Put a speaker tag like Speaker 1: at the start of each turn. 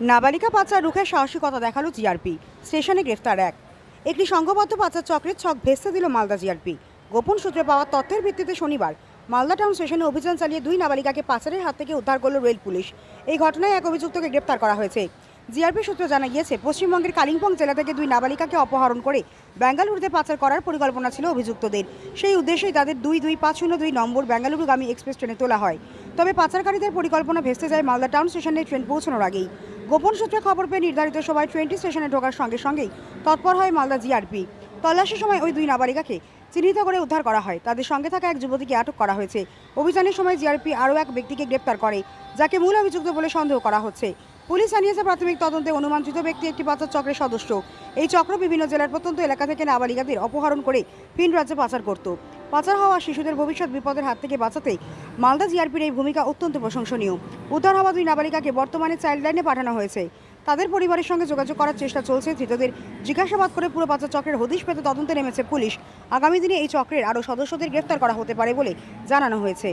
Speaker 1: নাবালিকা পাচার রুখে সাহসিকতা দেখাল জিআরপি স্টেশনে গ্রেফতার এক। একটি সংঘবদ্ধ পাচার চক্রের ছক ভেস্তে দিল মালদা জিআরপি গোপন সূত্রে পাওয়া তথ্যের ভিত্তিতে শনিবার মালদা টাউন স্টেশনে অভিযান চালিয়ে দুই নাবালিকাকে পাচারের হাত থেকে উদ্ধার করল রেল পুলিশ। এই ঘটনায় এক অভিযুক্তকে গ্রেপ্তার করা হয়েছে। জিআরপি সূত্রে জানা গিয়েছে, পশ্চিমবঙ্গের কালিম্পং জেলা থেকে দুই নাবালিকাকে অপহরণ করে বেঙ্গালুরুতে পাচার করার পরিকল্পনা ছিল অভিযুক্তদের। সেই উদ্দেশ্যেই তাদের দুই দুই পাঁচ শূন্য দুই নম্বর বেঙ্গালুরুগামী এক্সপ্রেস ট্রেনে তোলা হয়। তবে পাচারকারীদের পরিকল্পনা ভেস্তে যায় মালদা টাউন স্টেশনে ট্রেন পৌঁছানোর আগেই। গোপন সূত্রে খবর পেয়ে নির্ধারিত সময় ট্রেনটি স্টেশনে ঢোকার সঙ্গে সঙ্গেই তৎপর হয় মালদা জিআরপি। তল্লাশির সময় ওই দুই নাবালিকাকে চিহ্নিত করে উদ্ধার করা হয়। তাদের সঙ্গে থাকা এক যুবতীকে আটক করা হয়েছে। অভিযানের সময় জিআরপি আরও এক ব্যক্তিকে গ্রেপ্তার করে, যাকে মূল অভিযুক্ত বলে সন্দেহ করা হচ্ছে। পুলিশ জানিয়েছে, প্রাথমিক তদন্তে অনুমানচিত ব্যক্তি একটি পাচার চক্রের সদস্য। এই চক্র বিভিন্ন জেলার প্রত্যন্ত এলাকা থেকে নাবালিকাদের অপহরণ করে ভিন রাজ্যে পাচার করত। পাচার হওয়া শিশুদের ভবিষ্যৎ বিপদের হাত থেকে বাঁচাতে মালদা জিআরপির এই ভূমিকা অত্যন্ত প্রশংসনীয়। উদ্ধার হওয়া দুই নাবালিকাকে বর্তমানে চাইল্ড লাইনে পাঠানো হয়েছে। তাদের পরিবারের সঙ্গে যোগাযোগ করার চেষ্টা চলছে। ধৃতদের জিজ্ঞাসাবাদ করে পুরো পাচার চক্রের হদিশ পেতে তদন্তে নেমেছে পুলিশ। আগামী দিনে এই চক্রের আরও সদস্যদের গ্রেফতার করা হতে পারে বলে জানানো হয়েছে।